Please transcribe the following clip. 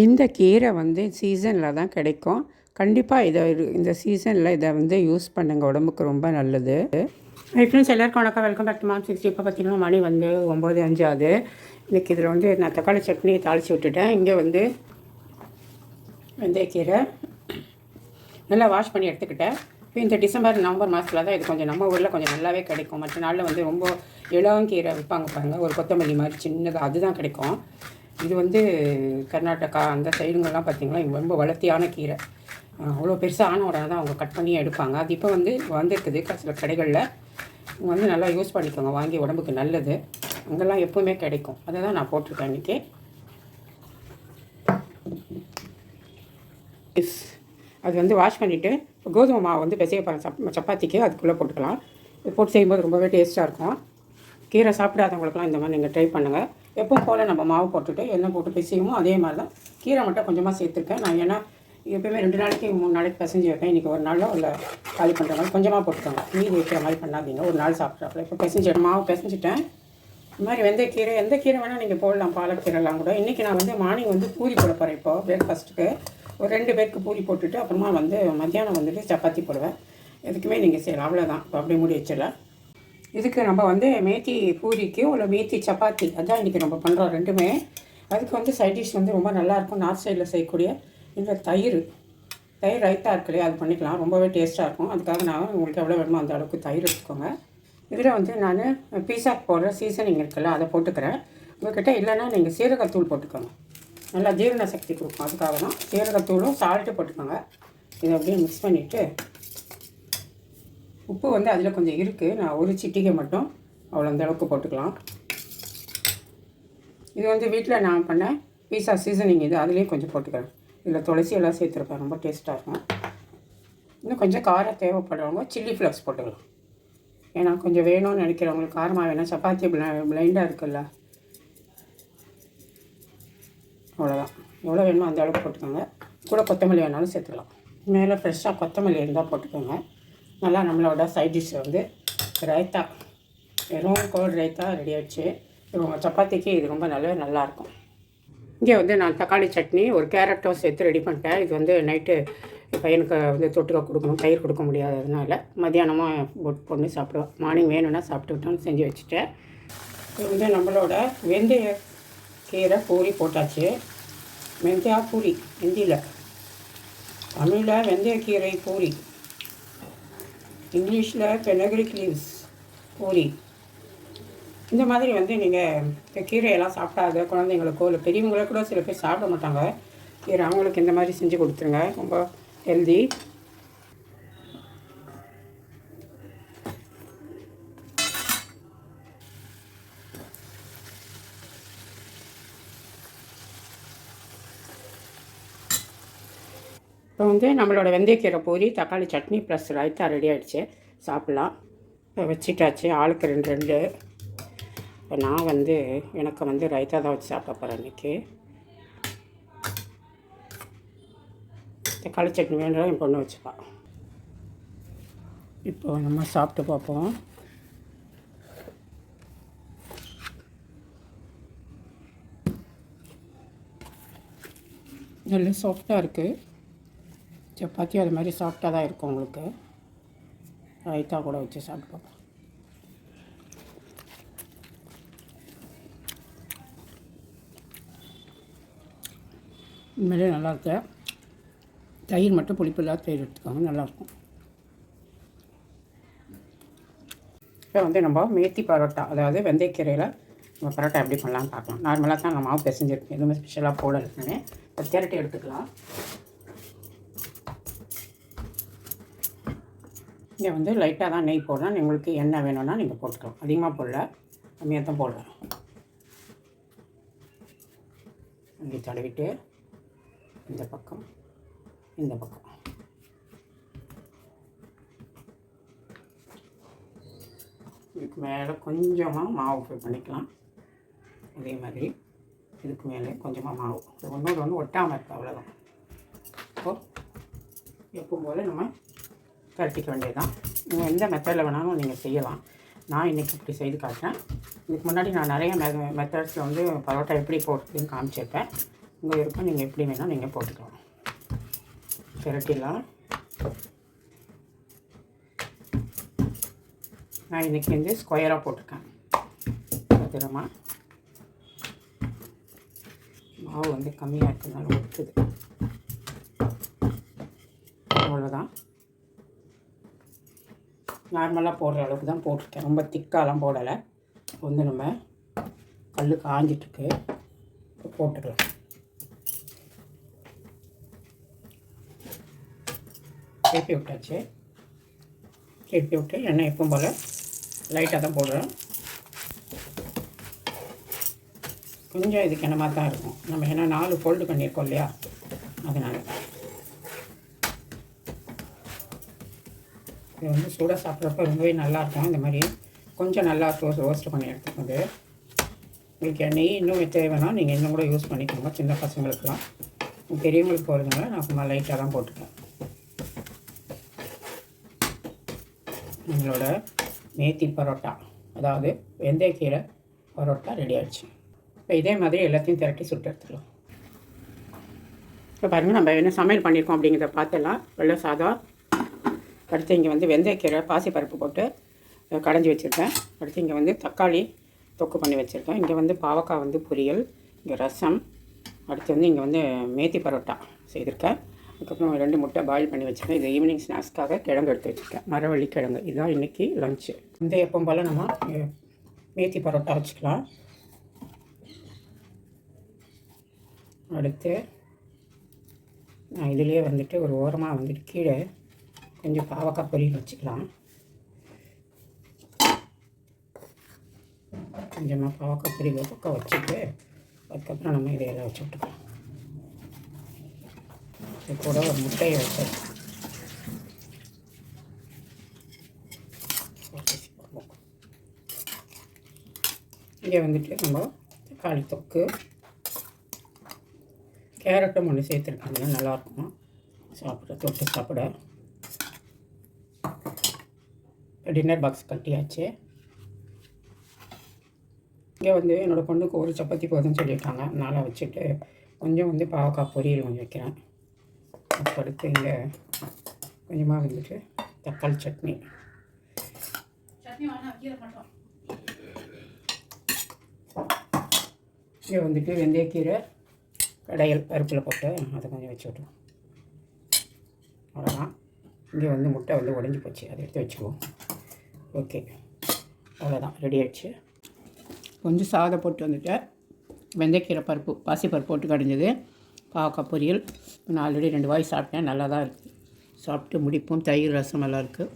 இந்த கீரை வந்து சீசனில் தான் கிடைக்கும். கண்டிப்பாக இதை இந்த சீசனில் இதை வந்து யூஸ் பண்ணுங்கள் உடம்புக்கு ரொம்ப நல்லது. ஹை ஃப்ரெண்ட்ஸ் எல்லாருக்கும் வணக்கம். Welcome back to mom sixty இப்போ பார்த்தீங்கன்னா மணி வந்து ஒம்பது அஞ்சாவது இன்றைக்கி இதில் வந்து நான் தக்காளி சட்னியை தாளித்து விட்டுட்டேன். இங்கே வந்து வெந்தயக்கீரை நல்லா வாஷ் பண்ணி எடுத்துக்கிட்டேன். இப்போ இந்த டிசம்பர் நவம்பர் மாதத்தில் தான் இது கொஞ்சம் நம்ம ஊரில் கொஞ்சம் நல்லாவே கிடைக்கும். மற்ற நாளில் வந்து ரொம்ப இளங்கீரை விற்பாங்க பாருங்கள் ஒரு கொத்தமல்லி மாதிரி சின்னதாக அதுதான் கிடைக்கும். இது வந்து கர்நாடகா அந்த சைடுங்கள்லாம் பார்த்திங்கன்னா ரொம்ப வளர்த்தியான கீரை. அவ்வளோ பெருசாக ஆன உடனே தான் அவங்க கட் பண்ணி எடுப்பாங்க. அது இப்போ வந்து வந்திருக்குது. சில கடைகளில். வந்து நல்லா யூஸ் பண்ணிக்கோங்க. வாங்கி உடம்புக்கு நல்லது. அங்கெல்லாம் எப்போவுமே கிடைக்கும். அதை தான் நான் போட்டிருக்கேன் இன்றைக்கி இஸ் அது வந்து வாஷ் பண்ணிவிட்டு கோதுமை மாவு வந்து பெசைய சப் சப்பாத்திக்கு அதுக்குள்ளே போட்டுக்கலாம். இது போட்டு செய்யும்போது ரொம்பவே டேஸ்ட்டாக இருக்கும். கீரை சாப்பிடாதவங்களுக்குலாம் இந்த மாதிரி நீங்கள் ட்ரை பண்ணுங்கள் எப்போ போல் நம்ம மாவு போட்டுட்டு எண்ணெய் போட்டு பிசையுமோ அதே மாதிரி தான் கீரை மட்டும் கொஞ்சமாக சேர்த்துருக்கேன். நான் ஏன்னா எப்பயுமே ரெண்டு நாளைக்கு மூணு நாளைக்கு பிசைஞ்சு வைப்பேன். இன்றைக்கி ஒரு நாளில் உள்ள காலி பண்ணுற மாதிரி கொஞ்சமாக போட்டுக்கோங்க. மீதி வைக்கிற மாதிரி பண்ணாதீங்க. ஒரு நாள் சாப்பிட்றாப்புல இப்போ பிசைஞ்சு மாவு பிசைஞ்சிட்டேன். இந்த மாதிரி வெந்தயக்கீரை எந்த கீரை வேணால் நீங்கள் போடலாம். பாலக்கீரைலாம் கூட. இன்றைக்கி நான் வந்து மார்னிங் வந்து பூரி போட போகிறேன் இப்போ பிரேக்ஃபாஸ்ட்டுக்கு ஒரு ரெண்டு பேருக்கு பூரி போட்டுட்டு அப்புறமா வந்து மத்தியானம் வந்துட்டு சப்பாத்தி போடுவேன். எதுக்குமே நீங்கள் செய்யலாம். அவ்வளோதான் இப்போ அப்படியே மூடி வச்சிடலாம். இதுக்கு நம்ம வந்து மேத்தி பூரிக்கு இல்லை மேத்தி சப்பாத்தி. அதான் இன்றைக்கி நம்ம பண்ணுறோம் ரெண்டுமே. அதுக்கு வந்து சைட் டிஷ் வந்து ரொம்ப நல்லாயிருக்கும் நார்த் சைடில் செய்யக்கூடிய இந்த தயிர். தயிர் ரைத்தா இருக்கு இல்லையா? அது பண்ணிக்கலாம். ரொம்பவே டேஸ்ட்டாக இருக்கும். அதுக்காக நான் உங்களுக்கு எவ்வளோ வேணுமோ அந்த அளவுக்கு தயிர் எடுத்துக்கோங்க. இதில் வந்து நான் பீஸாக்கு போடுற சீசனிங் இருக்குல்ல அதை போட்டுக்கிறேன். உங்கள்கிட்ட இல்லைன்னா நீங்கள் சீரகத்தூள் போட்டுக்கோங்க. நல்லா ஜீரண சக்தி கொடுக்கும். அதுக்காக தான் சீரகத்தூளும் சால்ட்டு போட்டுக்கோங்க. இதை அப்படியே மிக்ஸ் பண்ணிவிட்டு உப்பு வந்து அதில் கொஞ்சம் இருக்குது நான் ஒரு சிட்டிகை மட்டும் அவ்வளோ அந்த அளவுக்கு போட்டுக்கலாம். இது வந்து வீட்டில் நான் பண்ண பீஸா சீசனிங் இது அதுலேயும் கொஞ்சம் போட்டுக்கிறேன். இதில் துளசி எல்லாம் சேர்த்துருப்பேன் ரொம்ப டேஸ்ட்டாக இருக்கும். இன்னும் கொஞ்சம் காரம் தேவைப்படுறவங்க சில்லி ஃப்ளக்ஸ் போட்டுக்கலாம். ஏன்னா கொஞ்சம் வேணும்னு நினைக்கிறவங்களுக்கு காரமாக வேணும். சப்பாத்தி பிளைண்டாக இருக்குல்ல. அவ்வளோதான் எவ்வளோ வேணுமோ அந்த அளவுக்கு போட்டுக்கோங்க. கூட கொத்தமல்லி வேணாலும் சேர்த்துக்கலாம். மேலே ஃப்ரெஷ்ஷாக கொத்தமல்லி இருந்தால் போட்டுக்கோங்க. நல்லா நம்மளோட சைட் டிஷ் வந்து ரைத்தா வெறும் கோல்டு ரைத்தா ரெடி ஆச்சு இது சப்பாத்திக்கு இது ரொம்ப நல்லா நல்லாயிருக்கும் இங்கே வந்து நான் தக்காளி சட்னி ஒரு கேரட்டும் சேர்த்து ரெடி பண்ணிட்டேன். இது வந்து நைட்டு பையனுக்கு வந்து தொட்டுக்க கொடுக்கணும். தயிர் கொடுக்க முடியாததுனால மத்தியானமாக போட் பொண்ணு சாப்பிடுவேன் மார்னிங் வேணும்னா சாப்பிட்டுக்கிட்டோம்னு செஞ்சு வச்சுட்டேன். இது வந்து நம்மளோட வெந்தய கீரை பூரி போட்டாச்சு. வெந்தயா பூரி ஹிந்தியில் தமிழில் வெந்தயக்கீரை பூரி. இங்கிலீஷில் பெனகிரிக் லீவ்ஸ் பூரி. இந்த மாதிரி வந்து நீங்கள் இந்த கீரையெல்லாம் சாப்பிடாத குழந்தைங்களுக்கோ இல்லை பெரியவங்களோ கூட சில பேர் சாப்பிட மாட்டாங்க. கீரை அவங்களுக்கு இந்த மாதிரி செஞ்சு கொடுத்துருங்க. ரொம்ப ஹெல்தி இப்போ வந்து நம்மளோட வெந்தயக்கீரை பூரி தக்காளி சட்னி ப்ளஸ் ரைத்தா ரெடி ஆகிடுச்சு சாப்பிட்லாம். இப்போ வச்சுட்டாச்சு. ஆளுக்கு ரெண்டு ரெண்டு. இப்போ நான் வந்து எனக்கு வந்து ரைத்தா தான் வச்சு சாப்பிட போகிறேன் இன்றைக்கி தக்காளி சட்னி வேணும் என் பொண்ணு வச்சுப்பா. இப்போ நம்ம சாப்பிட்டு பார்ப்போம். நல்லா சாஃப்டாக இருக்குது சப்பாத்தி அது மாதிரி சாஃப்டாக தான் இருக்கும் உங்களுக்கு. ரைத்தா கூட வச்சு சாப்பிட்டு பார்ப்போம் உண்மையிலே நல்லாயிருக்கு தயிர் மட்டும் புளிப்பு இல்லாத தயிர் எடுத்துக்கோங்க நல்லாயிருக்கும் இப்போ வந்து நம்ம மேத்தி பரோட்டா அதாவது வெந்தயக்கீரையில் நம்ம பரோட்டா எப்படி பண்ணலாம்னு பார்க்கலாம். நார்மலாக தான் நம்ம மாவு பிசைஞ்சிருக்கேன் எதுவுமே ஸ்பெஷலாக போடலை. நான் இப்போ திரட்டி எடுத்துக்கலாம். இங்கே வந்து லைட்டாக தான் நெய் போடலாம் உங்களுக்கு எண்ணெய் வேணும்னா நீங்கள் போட்டுக்கலாம். அதிகமாக போடல. கம்மியாக தான் போடலாம் இங்கே தடவிட்டு இந்த பக்கம் இந்த பக்கம். இதுக்கு மேலே கொஞ்சமாக மாவு ஃபில் பண்ணிக்கலாம். அதே மாதிரி இதுக்கு மேலே கொஞ்சமாக மாவு. இது ஒன்றோடு ஒன்று ஒட்டாமல் இருக்குது அவ்வளோதான் இப்போது எப்பவும் போல் நம்ம கரட்டிக்க வேண்டியதுதான். நீங்கள் எந்த மெத்தடில் வேணாலும் நீங்கள் செய்யலாம். நான் இன்றைக்கி இப்படி செய்து காட்டுறேன். இதுக்கு முன்னாடி நான் நிறைய மெ மெத்தட்ஸில் வந்து பரோட்டா எப்படி போடுறதுன்னு காமிச்சிருப்பேன். உங்கள் விருப்பம் நீங்கள் எப்படி வேணால் நீங்கள் போட்டுக்கலாம். திரட்டிடலாம் நான் இன்றைக்கி வந்து ஸ்கொயராக போட்டிருக்கேன். பத்திரமா. மாவு வந்து கம்மியாக இருக்கிறதுனால ஒட்டுது அவ்வளோதான் நார்மலாக போடுற அளவுக்கு தான் போட்டிருக்கேன். ரொம்ப திக்காலாம் போடலை. வந்து நம்ம கல் காஞ்சிட்ருக்கு. இப்போ போட்டுக்கலாம். திருப்பி விட்டாச்சு. திருப்பி விட்டு எண்ணெய் எப்பவும் போல் லைட்டாக தான் போடுறோம். கொஞ்சம் இதுக்கு என்னமா தான் இருக்கும். நம்ம ஏன்னா நாலு ஃபோல்டு பண்ணியிருக்கோம் இல்லையா? அதனால். இது வந்து சூடாக சாப்பிட்றப்ப ரொம்பவே நல்லாயிருக்கும். இந்த மாதிரி கொஞ்சம் நல்லா ரோஸ்ட் ரோஸ்ட் பண்ணி எடுத்துக்கோங்க. உங்களுக்கு நெய் இன்னும் தேவைன்னா நீங்கள் இன்னும் கூட யூஸ் பண்ணிக்கோங்க. சின்ன பசங்களுக்குலாம் பெரியவங்களுக்கு போகிறதுனால நான் சும்மா லைட்டாக தான் போட்டுக்கேன் நம்மளோட மேத்தி பரோட்டா. அதாவது வெந்தயக்கீரை பரோட்டா ரெடி ஆகிடுச்சு இப்போ இதே மாதிரி எல்லாத்தையும் திரட்டி சுட்டு எடுத்துக்கலாம். இப்போ பாருங்கள் நம்ம என்ன சமையல் பண்ணியிருக்கோம் அப்படிங்கிறத பார்த்துலாம் வெள்ளை சாதம் அடுத்து இங்கே வந்து வெந்தயக்கீரை பாசிப்பருப்பு போட்டு கடைஞ்சி வச்சுருக்கேன். அடுத்து இங்கே வந்து தக்காளி தொக்கு பண்ணி வச்சுருக்கேன். இங்கே வந்து பாவக்காய் வந்து பொரியல் இங்கே ரசம் அடுத்து வந்து இங்கே வந்து மேத்தி பரோட்டா செய்திருக்கேன். அதுக்கப்புறம் ரெண்டு முட்டை பாயில் பண்ணி வச்சுருக்கேன். இது ஈவினிங் ஸ்நாக்ஸ்க்காக கிழங்கு எடுத்து வச்சுருக்கேன். மரவள்ளி கிழங்கு. இதுதான் இன்றைக்கி லஞ்சு இந்த எப்பவும் போல் நம்ம மேத்தி பரோட்டா வச்சுக்கலாம். அடுத்து நான் இதுலேயே வந்துட்டு ஒரு ஓரமாக வந்துட்டு கீழே கொஞ்சம் பாவக்காய் பொரியல் வச்சுக்கலாம். கொஞ்சமாக பாவக்காய் பொரியல் பக்கம் வச்சுட்டு அதுக்கப்புறம் நம்ம இடையில வச்சு விட்டுக்கலாம். இது கூட ஒரு முட்டையை வச்சு இங்கே வந்துட்டு நம்ம தக்காளி தொக்கு கேரட்டும் ஒன்று சேர்த்துருக்காங்க நல்லாயிருக்கும் சாப்பிட தொட்டு சாப்பிட. டின்னர் பாக்ஸ் கட்டியாச்சு. இங்கே வந்து என்னோடய பொண்ணுக்கு ஒரு சப்பாத்தி போதும்னு சொல்லியிருக்காங்க. அதனால் வச்சுட்டு கொஞ்சம் வந்து பாவக்காய் பொரியல் கொஞ்சம் வைக்கிறேன். அடுத்து இங்கே கொஞ்சமாக வந்துட்டு தக்காளி சட்னி. இங்கே வந்துட்டு வெந்தயக்கீரை கடையல் பருப்பில் போட்டு அதை கொஞ்சம் வச்சு விட்டுருவோம். அவ்வளோதான் இங்கே வந்து முட்டை வந்து உடஞ்சி போச்சு. அதை எடுத்து வச்சுக்குவோம். ஓகே. அவ்வளோதான் ரெடி ஆயிடுச்சு. கொஞ்சம் சாதம் போட்டு வந்துட்டு வெந்தயக்கீரை பருப்பு பாசிப்பருப்பு போட்டு கடைஞ்சது. பாவக்காய் பொரியல். நான் ஆல்ரெடி ரெண்டு வாய் சாப்பிட்டேன். நல்லா தான் இருக்குது சாப்பிட்டு முடிப்போம். தயிர் ரசம் நல்லா இருக்குது